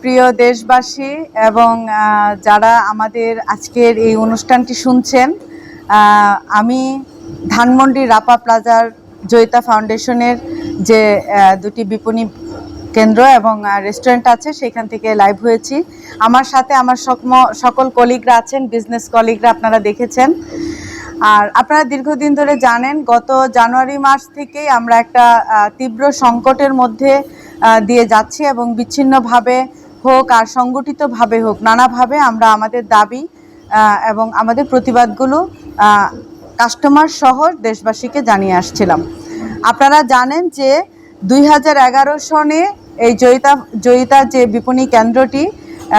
প্রিয় দেশবাসী এবং যারা আমাদের আজকের এই অনুষ্ঠানটি শুনছেন আমি ধানমন্ডি রাপা প্লাজার জয়িতা ফাউন্ডেশনের যে দুটি বিপণী কেন্দ্র এবং রেস্টুরেন্ট আছে, সেখান থেকে লাইভ হয়েছি। আমার সাথে আমার সকল কলিগরা আছেন বিজনেস কলিগরা আপনারা দেখেছেন। আর আপনারা দীর্ঘদিন ধরে জানেন, গত জানুয়ারি মাস থেকেই আমরা একটা তীব্র সংকটের মধ্যে দিয়ে যাচ্ছি এবং বিচ্ছিন্নভাবে হোক আর সংগঠিতভাবে হোক, নানাভাবে আমরা আমাদের দাবি এবং আমাদের প্রতিবাদগুলো কাস্টমার সহ দেশবাসীকে জানিয়ে আসছিলাম। আপনারা জানেন যে দুই হাজার এগারো সনে এই জয়িতা জয়িতা যে বিপণী কেন্দ্রটি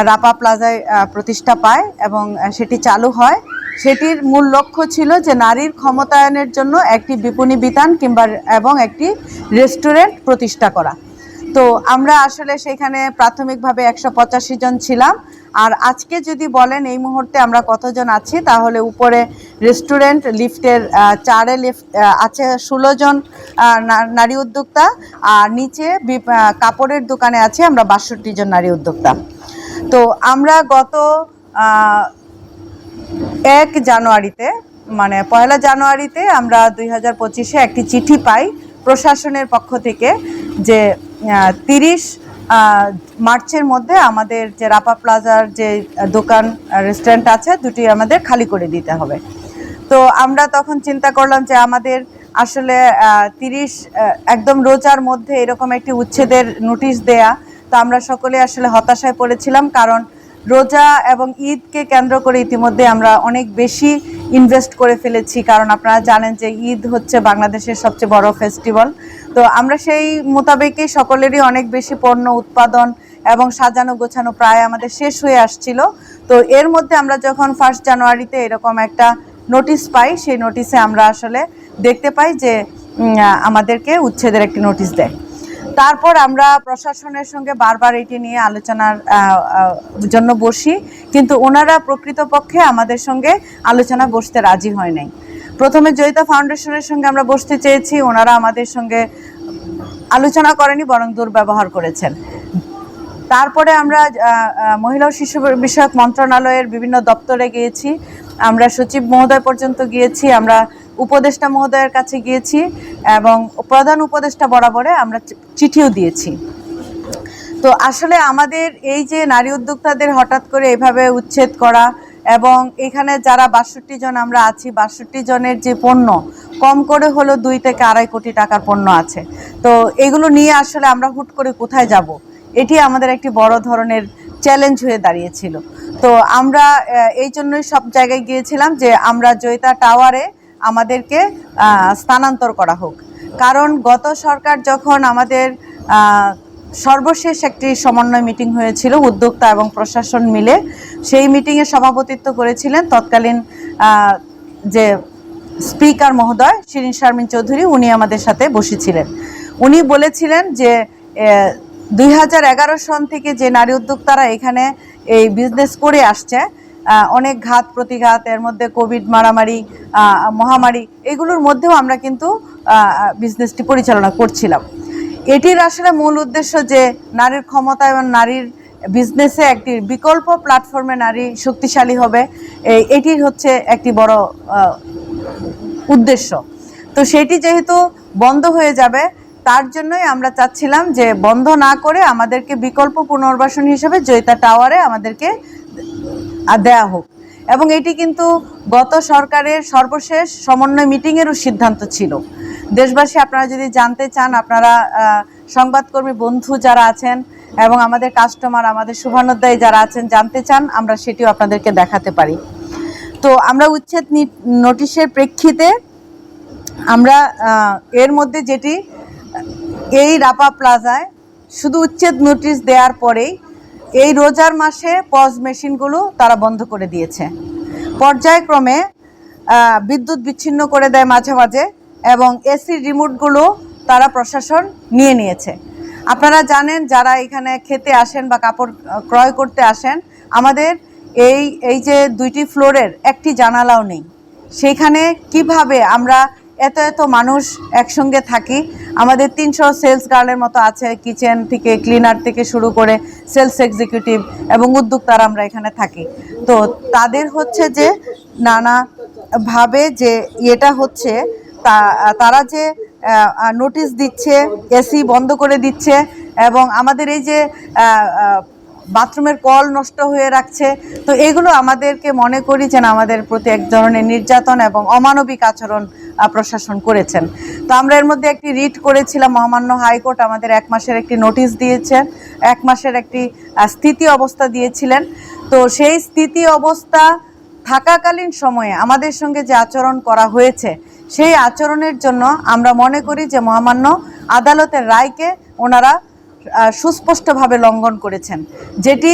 রাপা প্লাজায় প্রতিষ্ঠা পায় এবং সেটি চালু হয়, সেটির মূল লক্ষ্য ছিল যে নারীর ক্ষমতায়নের জন্য একটি বিপণী বিতান কিংবা, এবং একটি রেস্টুরেন্ট প্রতিষ্ঠা করা। তো আমরা আসলে সেখানে প্রাথমিকভাবে একশো পঁচাশি জন ছিলাম। আর আজকে যদি বলেন এই মুহূর্তে আমরা কতজন আছি, তাহলে উপরে রেস্টুরেন্ট লিফটের চারে লিফট আছে ষোলো জন নারী উদ্যোক্তা। আর নিচে কাপড়ের দোকানে আছে আমরা বাষট্টি জন নারী উদ্যোক্তা। তো আমরা গত এক জানুয়ারিতে মানে পয়লা জানুয়ারিতে আমরা দুই হাজার পঁচিশে একটি চিঠি পাই প্রশাসনের পক্ষ থেকে যে তিরিশ মার্চের মধ্যে আমাদের যে রাপা প্লাজার যে দোকান রেস্টুরেন্ট আছে, দুটি আমাদের খালি করে দিতে হবে। তো আমরা তখন চিন্তা করলাম যে আমাদের আসলে তিরিশ একদম রোজার মধ্যে এরকম একটি উচ্ছেদের নোটিশ দেয়া, তো আমরা সকলে আসলে হতাশায় পড়েছিলাম কারণ রোজা এবং ঈদকে কেন্দ্র করে ইতিমধ্যে আমরা অনেক বেশি ইনভেস্ট করে ফেলেছি। কারণ আপনারা জানেন যে ঈদ হচ্ছে বাংলাদেশের সবচেয়ে বড় ফেস্টিভ্যাল তো আমরা সেই মোতাবেকই সকলেরই অনেক বেশি পণ্য, উৎপাদন এবং সাজানো গোছানো প্রায় আমাদের শেষ হয়ে আসছিল। তো এর মধ্যে আমরা যখন ফার্স্ট জানুয়ারিতে এরকম একটা নোটিশ পাই, সেই নোটিশে আমরা আসলে দেখতে পাই যে আমাদেরকে উচ্ছেদের একটি নোটিশ দেয়। তারপর আমরা প্রশাসনের সঙ্গে বারবার এটি নিয়ে আলোচনার জন্য বসি। কিন্তু ওনারা প্রকৃতপক্ষে আমাদের সঙ্গে আলোচনা বসতে রাজি হয় নাই। প্রথমে জয়িতা ফাউন্ডেশনের সঙ্গে আমরা বসতে চেয়েছি। ওনারা আমাদের সঙ্গে আলোচনা করেনি, বরং দুর্ব্যবহার করেছেন। তারপরে আমরা মহিলা ও শিশু বিষয়ক মন্ত্রণালয়ের বিভিন্ন দপ্তরে গিয়েছি। আমরা সচিব মহোদয় পর্যন্ত গিয়েছি, আমরা উপদেষ্টা মহোদয়ের কাছে গিয়েছি এবং প্রধান উপদেষ্টা বরাবরে আমরা চিঠিও দিয়েছি। তো আসলে আমাদের এই যে নারী উদ্যোক্তাদের হঠাৎ করে এভাবে উচ্ছেদ করা এবং এখানে যারা বাষট্টি জন, আমরা আছি, বাষট্টি জনের যে পণ্য, কম করে হলো দুই থেকে আড়াই কোটি টাকার পণ্য আছে। তো এগুলো নিয়ে আসলে আমরা হুট করে কোথায় যাব? এটি আমাদের একটি বড় ধরনের চ্যালেঞ্জ হয়ে দাঁড়িয়েছিল। তো আমরা এই জন্যই সব জায়গায় গিয়েছিলাম যে আমরা জয়িতা টাওয়ারে আমাদেরকে স্থানান্তর করা হোক। কারণ গত সরকার যখন আমাদের সর্বশেষ একটি সমন্বয় মিটিং হয়েছিল, উদ্যোক্তা এবং প্রশাসন মিলে সেই মিটিংয়ে সভাপতিত্ব করেছিলেন তৎকালীন যে স্পিকার মহোদয় শিরিন শারমিন চৌধুরী, উনি আমাদের সাথে বসেছিলেন। উনি বলেছিলেন যে দুই হাজার এগারো সন থেকে যে নারী উদ্যোক্তারা এখানে এই বিজনেস করে আসছে অনেক ঘাত প্রতিঘাত, এর মধ্যে কোভিড মারামারি মহামারী, এগুলোর মধ্যেও আমরা কিন্তু বিজনেসটি পরিচালনা করছিলাম। এটির আসলে মূল উদ্দেশ্য যে, নারীর ক্ষমতা এবং নারীর বিজনেসে একটি বিকল্প প্ল্যাটফর্মে নারী শক্তিশালী হবে। এটি হচ্ছে একটি বড় উদ্দেশ্য। তো সেটি যেহেতু বন্ধ হয়ে যাবে, তার জন্যই আমরা চাচ্ছিলাম যে বন্ধ না করে আমাদেরকে বিকল্প পুনর্বাসন হিসেবে জয়িতা টাওয়ারে আমাদেরকে দেয়া হোক। এবং এটি কিন্তু গত সরকারের সর্বশেষ সমন্বয় মিটিংয়েরও সিদ্ধান্ত ছিল। দেশবাসী, আপনারা যদি জানতে চান, আপনারা সংবাদকর্মী, বন্ধু যারা আছেন এবং আমাদের কাস্টমার আমাদের শুভানোদ্দায়ী যারা আছেন, জানতে চান, আমরা সেটিও আপনাদেরকে দেখাতে পারি। তো আমরা উচ্ছেদ নোটিশের প্রেক্ষিতে আমরা এর মধ্যে যেটি, এই রাপা প্লাজায় শুধু উচ্ছেদ নোটিশ দেওয়ার পরেই এই রোজার মাসে পজ মেশিনগুলো তারা বন্ধ করে দিয়েছে। পর্যায়ক্রমে বিদ্যুৎ বিচ্ছিন্ন করে দেয় মাঝে মাঝে এবং এসি রিমোটগুলো তারা প্রশাসন নিয়ে নিয়েছে। আপনারা জানেন যারা এখানে খেতে আসেন বা কাপড় ক্রয় করতে আসেন, আমাদের এই এই যে দুইটি ফ্লোরের একটি জানালাও নেই। সেখানে কীভাবে আমরা এত এত মানুষ একসঙ্গে থাকি? আমাদের তিনশো সেলস গার্লের মতো আছে, কিচেন থেকে ক্লিনার থেকে শুরু করে সেলস এক্সিকিউটিভ এবং উদ্যোক্তারা আমরা এখানে থাকি। তো তাদের হচ্ছে যে নানা ভাবে যে এটা হচ্ছে, তা- তারা যে নোটিশ দিচ্ছে এসি বন্ধ করে দিচ্ছে এবং আমাদের এই যে বাথরুমের কল নষ্ট হয়ে রাখছে। তো এগুলো আমাদেরকে মনে করি যেন আমাদের প্রতি এক ধরনের নির্যাতন এবং অমানবিক আচরণ প্রশাসন করেছেন। তো আমরা এর মধ্যে একটি রিট করেছিলাম, মহামান্য হাইকোর্ট আমাদের এক মাসের একটি নোটিশ দিয়েছেন এক মাসের একটি স্থিতি অবস্থা দিয়েছিলেন। তো সেই স্থিতি অবস্থা থাকাকালীন সময়ে আমাদের সঙ্গে যে আচরণ করা হয়েছে সেই আচরণের জন্য আমরা মনে করি যে মহামান্য আদালতের রায়কে ওনারা সুস্পষ্টভাবে লঙ্ঘন করেছেন, যেটি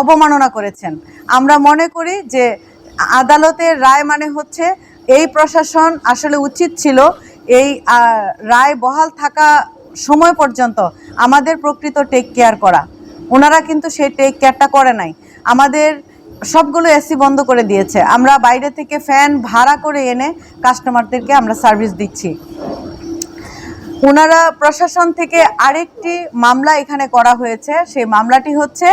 অবমাননা করেছেন। আমরা মনে করি যে আদালতের রায় মানে হচ্ছে এই প্রশাসন আসলে উচিত ছিল এই রায় বহাল থাকা সময় পর্যন্ত আমাদের প্রকৃত টেক কেয়ার করা। ওনারা কিন্তু সেই টেক কেয়ারটা করে নাই। আমাদের সবগুলো এসি বন্ধ করে দিয়েছে। আমরা বাইরে থেকে ফ্যান ভাড়া করে এনে কাস্টমারদেরকে আমরা সার্ভিস দিচ্ছি। ওনারা প্রশাসন থেকে আরেকটি মামলা এখানে করা হয়েছে। সেই মামলাটি হচ্ছে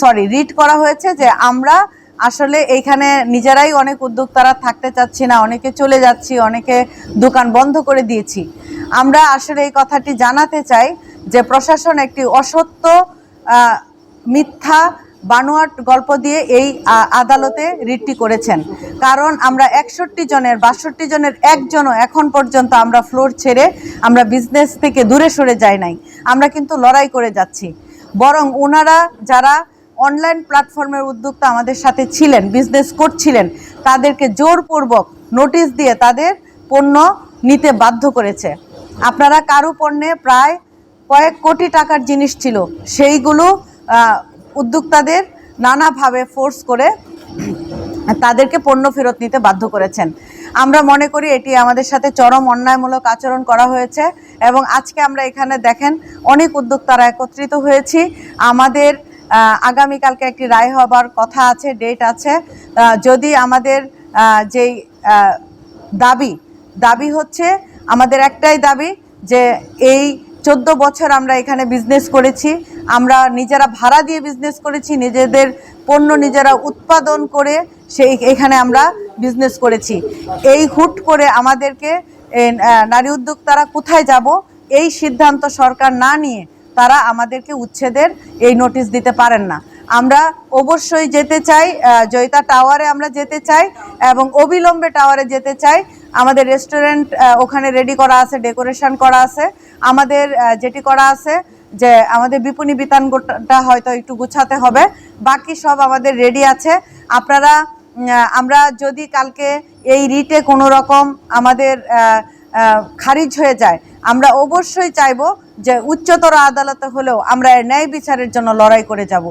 সরি রিট করা হয়েছে যে আমরা আসলে এইখানে নিজেরাই অনেক উদ্যোক্তারা থাকতে চাচ্ছি না, অনেকে চলে যাচ্ছি, অনেকে দোকান বন্ধ করে দিয়েছি। আমরা আসলে এই কথাটি জানাতে চাই যে প্রশাসন একটি অসত্য মিথ্যা বানোয়াট গল্প দিয়ে এই আদালতে রিটটি করেছেন। কারণ আমরা একষট্টি জনের, বাষট্টি জনের, একজনও এখন পর্যন্ত আমরা ফ্লোর ছেড়ে আমরা বিজনেস থেকে দূরে সরে যাই নাই। আমরা কিন্তু লড়াই করে যাচ্ছি। বরং ওনারা যারা অনলাইন প্ল্যাটফর্মের উদ্যোক্তা আমাদের সাথে ছিলেন, বিজনেস করছিলেন, তাদেরকে জোরপূর্বক নোটিশ দিয়ে তাদের পণ্য নিতে বাধ্য করেছে। আপনারা কারও পণ্যে প্রায় কয়েক কোটি টাকার জিনিস ছিল, সেইগুলো উদ্যোক্তাদের নানাভাবে ফোর্স করে তাদেরকে পণ্য ফেরত নিতে বাধ্য করেছেন। আমরা মনে করি এটি আমাদের সাথে চরম অন্যায়মূলক আচরণ করা হয়েছে এবং আজকে আমরা এখানে দেখেন অনেক উদ্যোক্তারা একত্রিত হয়েছি। আমাদের আগামীকালকে একটি রায় হবার কথা আছে ডেট আছে। যদি আমাদের যেই দাবি দাবি হচ্ছে আমাদের একটাই দাবি যে এই চোদ্দ বছর আমরা এখানে বিজনেস করেছি। আমরা নিজেরা ভাড়া দিয়ে বিজনেস করেছি, নিজেদের পণ্য নিজেরা উৎপাদন করে সেই এখানে আমরা বিজনেস করেছি। এই হুট করে আমাদেরকে নারী উদ্যোক্তারা কোথায় যাব, এই সিদ্ধান্ত সরকার না নিয়ে তারা আমাদেরকে উচ্ছেদের এই নোটিশ দিতে পারেন না। আমরা অবশ্যই যেতে চাই জয়িতা টাওয়ারে আমরা যেতে চাই এবং অবিলম্বে টাওয়ারে যেতে চাই। আমাদের রেস্টুরেন্ট ওখানে রেডি করা আছে ডেকোরেশন করা আছে। আমাদের যেটি করা আছে যে আমাদের বিপণী বিতানটা হয়তো একটু গুছাতে হবে। বাকি সব আমাদের রেডি আছে। আপনারা আমরা যদি কালকে এই রিটে কোনো রকম আমাদের খারিজ হয়ে যায়, আমরা অবশ্যই চাইব যে উচ্চতর আদালতে হলেও আমরা ন্যায় বিচারের জন্য লড়াই করে যাব।